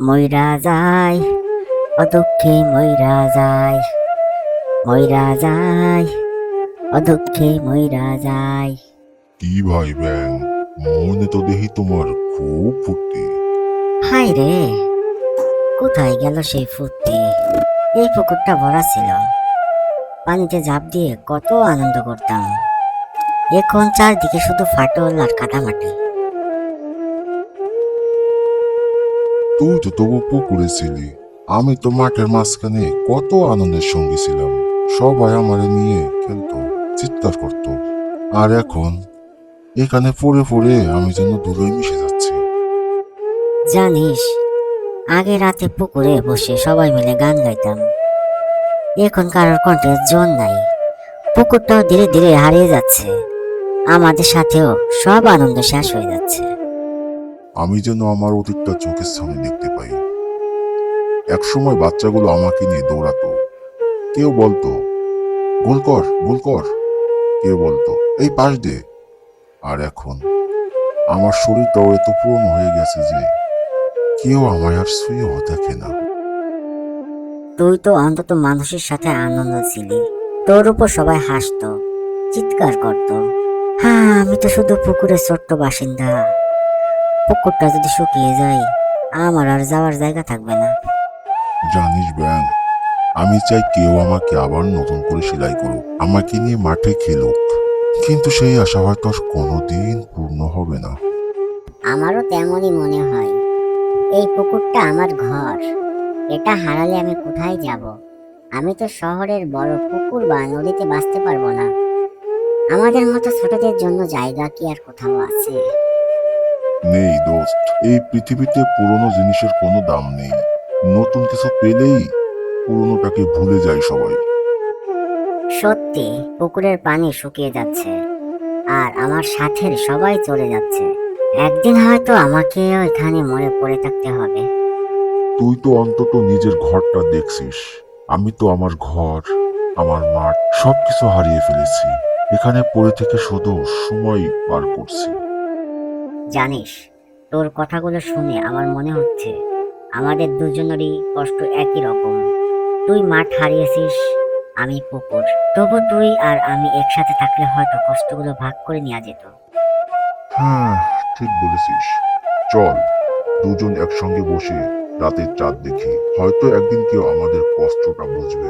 ময়রা যায় অদুঃখে ময়রা যায় ময়রা যায় অদুঃখে ময়রা যায়। কি ভাই ব্যাং মনে তো দেখি তোমার খুব ফুর্তি। হাই রে কোথায় গেল সেই ফুর্তি? এই পুকুরটা ভরা ছিল। পানিতে ঝাঁপ দিয়ে কত আনন্দ করতাম। এখন চারদিকে শুধু ফাটল আর কাটামাটি তুই তো তবু পুকুরে ছিলি। আমি তো মাঠের মাঝখানে কত আনন্দের সঙ্গী ছিলাম। সবাই আমারে নিয়ে খেলতো, চিৎকার করতো। আর এখন এখানে পড়ে পড়ে আমি যেন ধুলোয় মিশে যাচ্ছি। জানিস, আগে রাতে পুকুরে বসে সবাই মিলে গান গাইতাম। এখন কারোর কণ্ঠে জোর নাই। পুকুরটাও ধীরে ধীরে হারিয়ে যাচ্ছে। আমাদের সাথেও সব আনন্দ শেষ হয়ে যাচ্ছে। আমি যেন আমার অতীতটা চোখের সামনে দেখতে পাই। একসময় বাচ্চাগুলো আমাকে নিয়ে দৌড়াতো। কেউ বলতো, গোল কর গোল কর। কেউ বলতো, এই পাশ দে। আর এখন আমার শরীরটাও এত পুরনো হয়ে গেছে যে কেউ আমায় আর শুয়েও দেখে না। তুই তো অন্তত মানুষের সাথে আনন্দ ছিলি। তোর উপর সবাই হাসতো, চিৎকার করত। হ্যাঁ আমি তো শুধু পুকুরের ছোট্ট বাসিন্দা। পুকুরটা যদি শুকিয়ে যায় আমার আর যাওয়ার জায়গা থাকবে না। জানিস ব্যাং আমি চাই কেউ আমাকে আবার নতুন করে সেলাই করুক আমাকে নিয়ে মাঠে খেলুক। কিন্তু সেই আশা হয়তো কোনোদিন পূর্ণ হবে না। আমারও তেমনই মনে হয় এই পুকুরটা আমার ঘর। এটা হারালে আমি কোথায় যাব? আমি তো শহরের বড় পুকুর বা নদীতে বাঁচতে পারব না। আমাদের মতো ছোটদের জন্য জায়গা কি আর কোথাও আছে? নেই দোস্ত। এই পৃথিবীতে পুরনো জিনিসের কোনো দাম নেই। নতুন কিছু পেলেই পুরনোটাকে ভুলে যায় সবাই। সত্যি পুকুরের পানি শুকিয়ে যাচ্ছে। আর আমার সাথের সবাই চলে যাচ্ছে। একদিন হয়তো আমাকেও এখানে মরে পড়ে থাকতে হবে। তুই তো অন্তত নিজের ঘরটা দেখছিস। আমি তো আমার ঘর আমার মাঠ সবকিছু হারিয়ে ফেলেছি। এখানে পড়ে থেকে শুধু সময় পার করছি। জানিস, তোর কথাগুলো শুনে আমার মনে হচ্ছে আমাদের দুজনেরই কষ্ট একই রকম। তুই মাঠ হারিয়েছিস, আমি পুকুর। তবু তুই আর আমি একসাথে থাকলে হয়তো কষ্টগুলো ভাগ করে নেওয়া যেত। হ্যাঁ ঠিক বলেছিস। চল, দুজন একসঙ্গে বসে রাতের চাঁদ দেখি। হয়তো একদিন কেউ আমাদের কষ্টটা বুঝবে।